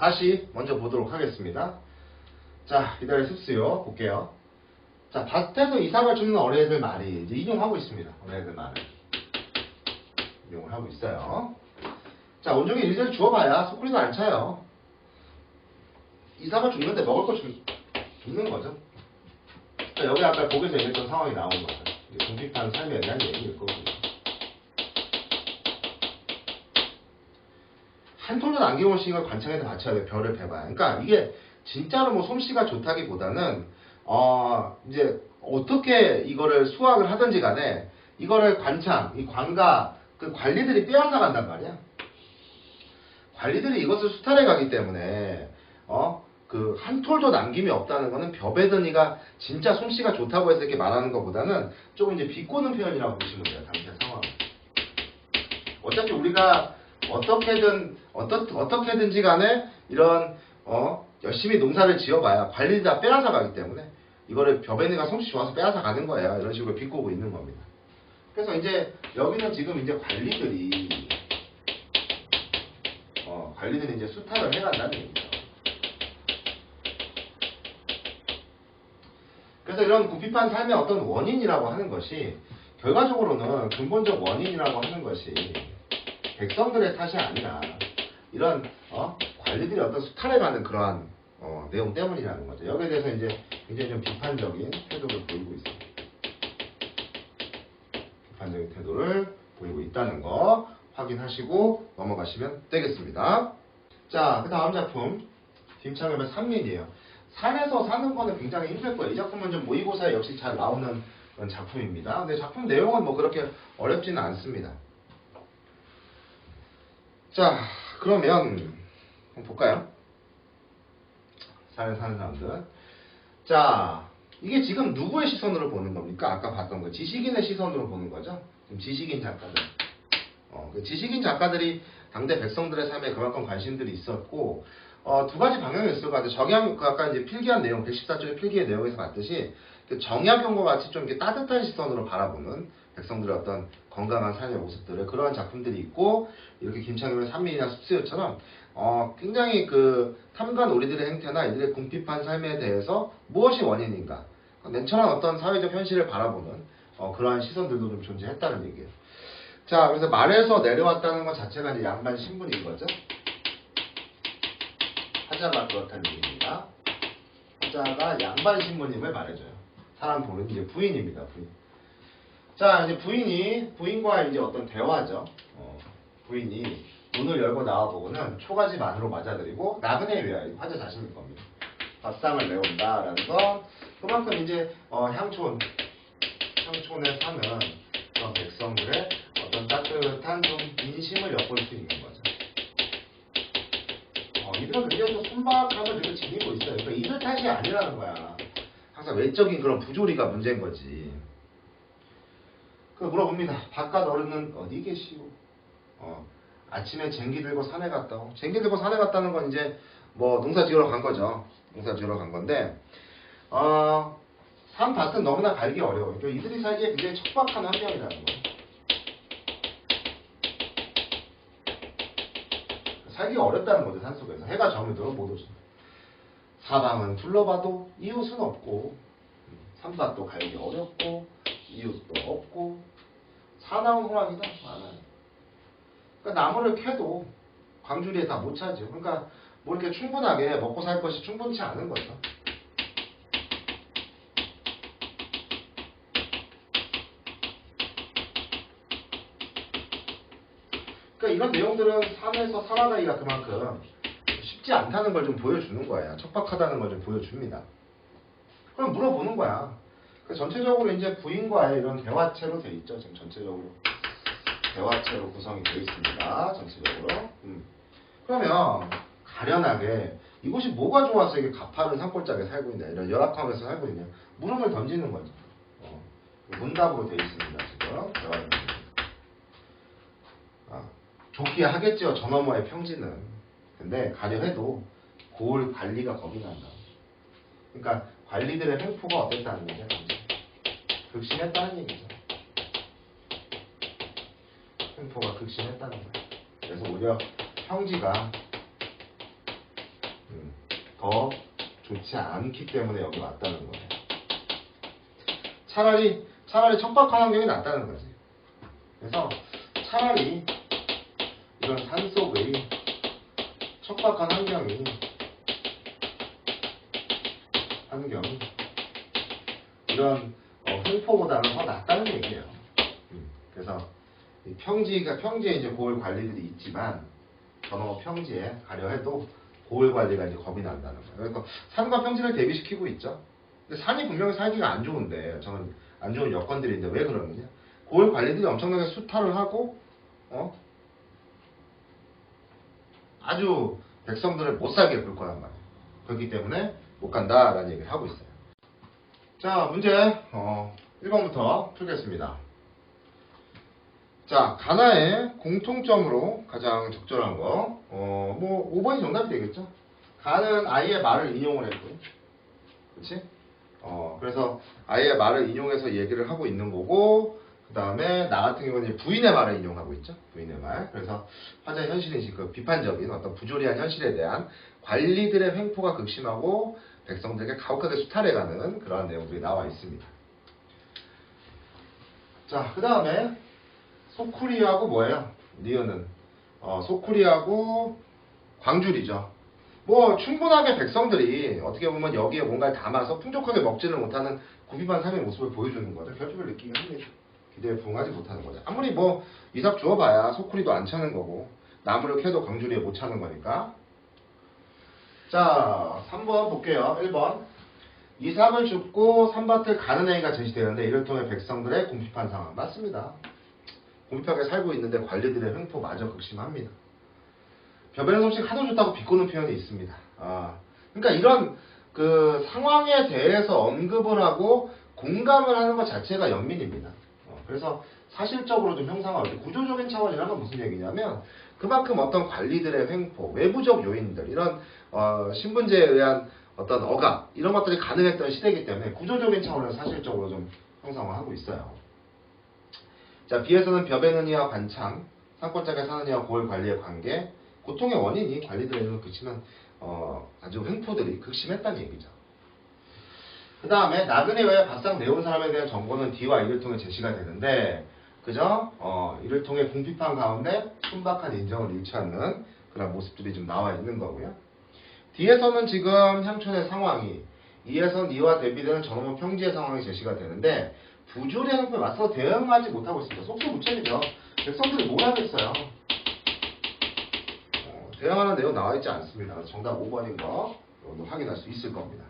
다시 먼저 보도록 하겠습니다. 자, 이달의 습수요. 볼게요. 자, 밭에서 이삭을 줍는 어린애들 말이 이제 인용하고 있습니다. 어린애들 말을. 인용을 하고 있어요. 자, 온종일 일대를 주어봐야 소쿠리도 안 차요. 이삭을 줍는데 먹을 거 줍, 줍는 거죠. 자, 여기 아까 보기에서 얘기했던 상황이 나오는 거죠. 궁핍한 삶에 대한 얘기일 거고요. 한 톨도 남김없이 걸 관청에서 맞춰야 돼 별을 배봐야. 그러니까 이게 진짜로 뭐 솜씨가 좋다기보다는 어 이제 어떻게 이거를 수확을 하든지 간에 이거를 관창 이 관가 그 관리들이 빼앗아 간단 말이야. 관리들이 이것을 수탈해 가기 때문에 어 그 한 톨도 남김이 없다는 거는 벼베드니가 진짜 솜씨가 좋다고 해서 이렇게 말하는 것보다는 조금 이제 비꼬는 표현이라고 보시면 돼요 당시의 상황 어차피 우리가 어떻게든 어떠, 어떻게든지 간에 이런 어 열심히 농사를 지어봐야 관리 다 빼앗아 가기 때문에 이거를 벼베니가 솜씨 좋아서 빼앗아 가는 거야 이런 식으로 비꼬고 있는 겁니다. 그래서 이제 여기는 지금 이제 관리들이 어 관리들이 이제 수탈을 해간다는 얘기죠. 그래서 이런 구핍한 삶의 어떤 원인이라고 하는 것이 결과적으로는 근본적 원인이라고 하는 것이 백성들의 탓이 아니라 이런 어? 관리들이 어떤 수탈해가는 그러한 어, 내용 때문이라는 거죠. 여기에 대해서 이제 굉장히 좀 비판적인 태도를 보이고 있습니다. 비판적인 태도를 보이고 있다는 거 확인하시고 넘어가시면 되겠습니다. 자, 그 다음 작품 김창엽의 산민이에요. 산에서 사는 거는 굉장히 힘들 거예요. 이 작품은 좀 모의고사에 역시 잘 나오는 작품입니다. 근데 작품 내용은 뭐 그렇게 어렵지는 않습니다. 자, 그러면 한번 볼까요? 산에 사는 사람들. 자, 이게 지금 누구의 시선으로 보는 겁니까? 아까 봤던 거 지식인의 시선으로 보는 거죠. 지금 지식인 작가들. 어, 그 지식인 작가들이 당대 백성들의 삶에 그만큼 관심들이 있었고 어, 두 가지 방향이 있을 것 같아요. 정약, 그 아까 이제 필기한 내용, 114쪽의 필기의 내용에서 봤듯이 그 정약용과 같이 좀 이렇게 따뜻한 시선으로 바라보는 백성들의 어떤 건강한 삶의 모습들을 그러한 작품들이 있고 이렇게 김창규의 산민이나 습수요처럼 어, 굉장히 그 탐관 우리들의 행태나 이들의 궁핍한 삶에 대해서 무엇이 원인인가 냉철한 어떤 사회적 현실을 바라보는 어, 그러한 시선들도 좀 존재했다는 얘기예요. 자, 그래서 말에서 내려왔다는 것 자체가 이제 양반 신분인 거죠. 화자가 그렇다는 얘기입니다. 화자가 양반 신부님을 말해줘요. 사람 보는 이제 부인입니다. 부인. 자, 이제 부인이 부인과 이제 어떤 대화죠. 어, 부인이 문을 열고 나와보고는 초가지 만으로 맞아들이고 나그네 위하여 화자 자신일 겁니다. 밥상을 내온다라는 건 그만큼 이제 어, 향촌 향촌에 사는 그런 백성들의 어떤 따뜻한 좀 인심을 엿볼 수 있는 거죠. 어, 이들은 굉장히 또 순박함을 지금 지니고 있어요. 그러니까 이들 탓이 아니라는 거야. 항상 외적인 그런 부조리가 문제인 거지. 그 물어봅니다. 바깥 어른은 어디 계시오? 어, 아침에 쟁기 들고 산에 갔다 고. 쟁기 들고 산에 갔다는 건 이제 뭐 농사 지으러 간 거죠. 농사 지으러 간 건데, 어, 산 밭은 너무나 갈기 어려워요. 그러니까 이들이 살기에 굉장히 척박한 환경이라는 거예요. 살기가 어렵다는 거죠, 산속에서. 해가 저물도록 못 오죠. 사방은 둘러봐도 이웃은 없고, 산밭도 갈기 어렵고, 이웃도 없고, 사나운 호랑이가 많아요. 그러니까 나무를 캐도 광주리에 다 못 차죠. 그러니까 뭐 이렇게 충분하게 먹고 살 것이 충분치 않은 거죠. 그러니까 이런 내용들은 산에서 살아가기가 그만큼 쉽지 않다는 걸 좀 보여주는 거예요. 척박하다는 걸 좀 보여줍니다. 그럼 물어보는 거야. 그 전체적으로 이제 부인과의 이런 대화체로 돼 있죠. 지금 전체적으로 대화체로 구성이 되어 있습니다. 전체적으로. 음. 그러면 가련하게 이곳이 뭐가 좋아서 이게 가파른 산골짜기에 살고 있냐, 이런 열악함에서 살고 있냐, 물음을 던지는 거죠. 어. 문답으로 되어 있습니다. 지금 대화는. 아, 좋게 하겠죠. 저 너머의 평지는. 근데 가려해도 고을 관리가 겁이 난다. 그러니까 관리들의 횡포가 어땠다는 거죠. 극심했다는 얘기죠. 횡포가 극심했다는 거예요. 그래서 오히려 평지가 더 좋지 않기 때문에 여기 왔다는 거예요. 차라리 차라리 척박한 환경이 낫다는 거지. 그래서 차라리 이런 산속의 척박한 환경이 환경이 이런 어, 횡포보다는 더 낫다는 얘기예요. 음, 그래서 이 평지가 평지에 이제 고을 관리들이 있지만 저놈 평지에 가려 해도 고을 관리가 이제 겁이 난다는 거예요. 그러니까 산과 평지를 대비시키고 있죠. 근데 산이 분명히 살기가 안 좋은데 저는 안 좋은 여건들인데 왜 그러느냐? 고을 관리들이 엄청나게 수탈을 하고 어 아주 백성들을 못 살게 굴 거란 말이에요. 그렇기 때문에 못 간다라는 얘기를 하고 있어요. 자 문제 어, 1번부터 풀겠습니다. 자, 가나의 공통점으로 가장 적절한 거, 어, 뭐, 5번이 정답이 되겠죠? 가는 아이의 말을 인용을 했고요. 그치? 어, 그래서 아이의 말을 인용해서 얘기를 하고 있는 거고, 그 다음에 나 같은 경우는 부인의 말을 인용하고 있죠? 부인의 말. 그래서 화자 현실인식, 그 비판적인 어떤 부조리한 현실에 대한 관리들의 횡포가 극심하고 백성들에게 가혹하게 수탈해가는 그러한 내용들이 나와 있습니다. 자, 그 다음에 소쿠리하고 뭐예요? 니은은 어, 소쿠리하고 광줄이죠. 뭐 충분하게 백성들이 어떻게 보면 여기에 뭔가를 담아서 풍족하게 먹지를 못하는 구비반 삶의 모습을 보여주는 거죠. 결핍을 느끼게 합니다. 기대에 부응하지 못하는 거죠. 아무리 뭐 이삭 주어봐야 소쿠리도 안 차는 거고 나무를 캐도 광줄이에 못 차는 거니까. 자, 3번 볼게요. 1번. 이삭을 줍고 산밭을 가는 애가 제시되는데 이를 통해 백성들의 궁핍한 상황. 맞습니다. 궁핍하게 살고 있는데 관리들의 횡포 마저 극심합니다. 벼베는 솜씨 하도 좋다고 비꼬는 표현이 있습니다. 아, 그러니까 이런 그 상황에 대해서 언급을 하고 공감을 하는 것 자체가 연민입니다. 어, 그래서 사실적으로 좀 형상화할 때 구조적인 차원이라는 건 무슨 얘기냐면 그만큼 어떤 관리들의 횡포, 외부적 요인들 이런 어, 신분제에 의한 어떤 억압 이런 것들이 가능했던 시대이기 때문에 구조적인 차원에서 사실적으로 좀 형상화하고 있어요. 자, 이와 관창, 산골짜기에 사는 이와 고을 관리의 관계, 고통의 원인이 관리들에 있는 그치만 어, 아주 횡포들이 극심했다는 얘기죠. 그 다음에 나그네 외에 바싹 내온 사람에 대한 정보는 D와 이를 통해 제시가 되는데 그죠? 어, 이를 통해 궁핍한 가운데 순박한 인정을 잃지 않는 그런 모습들이 좀 나와 있는 거고요. D에서는 지금 향촌의 상황이 이에선 이와 대비되는 저놈의 평지의 상황이 제시가 되는데 부조리 행포에 맞서 대응하지 못하고 있습니다. 속수무책이죠. 백성들이 뭘 하겠어요. 어, 대응하는 내용 나와 있지 않습니다. 정답 5번인 거 확인할 수 있을 겁니다.